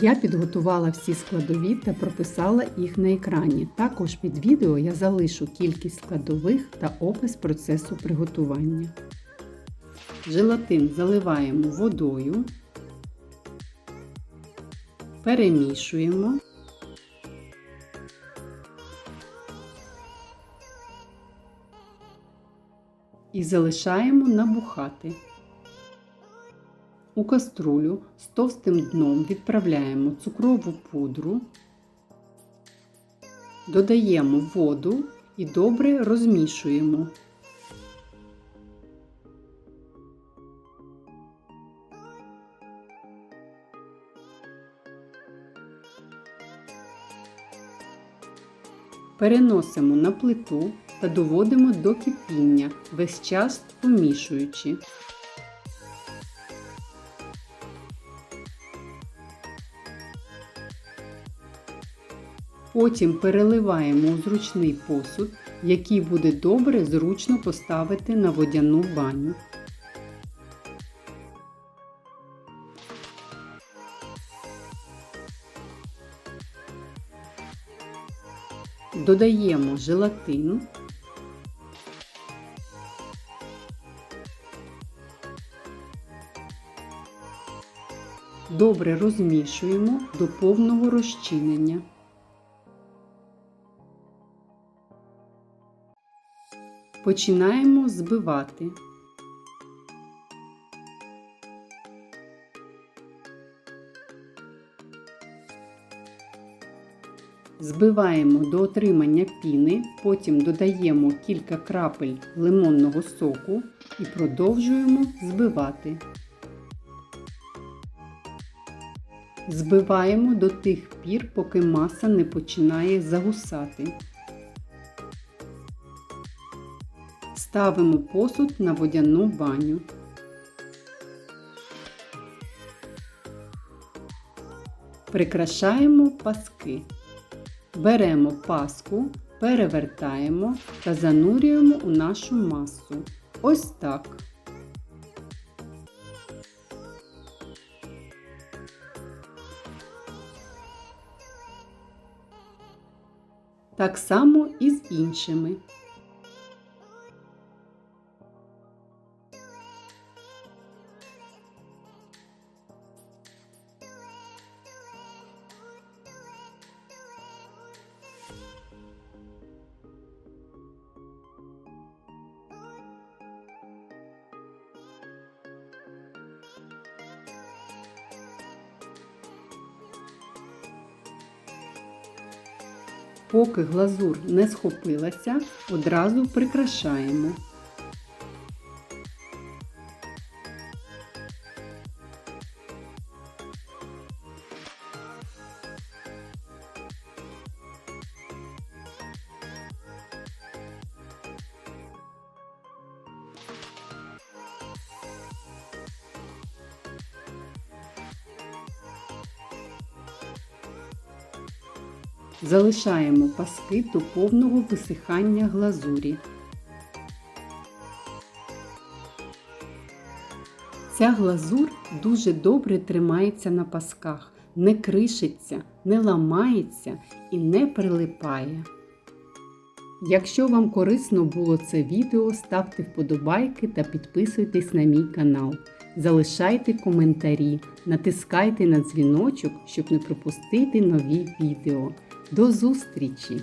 Я підготувала всі складові та прописала їх на екрані. Також під відео я залишу кількість складових та опис процесу приготування. Желатин заливаємо водою, перемішуємо. І залишаємо набухати. У каструлю з товстим дном відправляємо цукрову пудру, додаємо воду і добре розмішуємо. Переносимо на плиту та доводимо до кипіння, весь час помішуючи. Потім переливаємо у зручний посуд, який буде добре зручно поставити на водяну баню. Додаємо желатин. Добре розмішуємо до повного розчинення. Починаємо збивати. Збиваємо до отримання піни, потім додаємо кілька крапель лимонного соку і продовжуємо збивати. Збиваємо до тих пір, поки маса не починає загусати. Ставимо посуд на водяну баню. Прикрашаємо паски. Беремо паску, перевертаємо та занурюємо у нашу масу. Ось так. Так само і з іншими. Поки глазур не схопилася, одразу прикрашаємо. Залишаємо паски до повного висихання глазурі. Ця глазур дуже добре тримається на пасках, не кришиться, не ламається і не прилипає. Якщо вам корисно було це відео, ставте вподобайки та підписуйтесь на мій канал. Залишайте коментарі, натискайте на дзвіночок, щоб не пропустити нові відео. До зустрічі!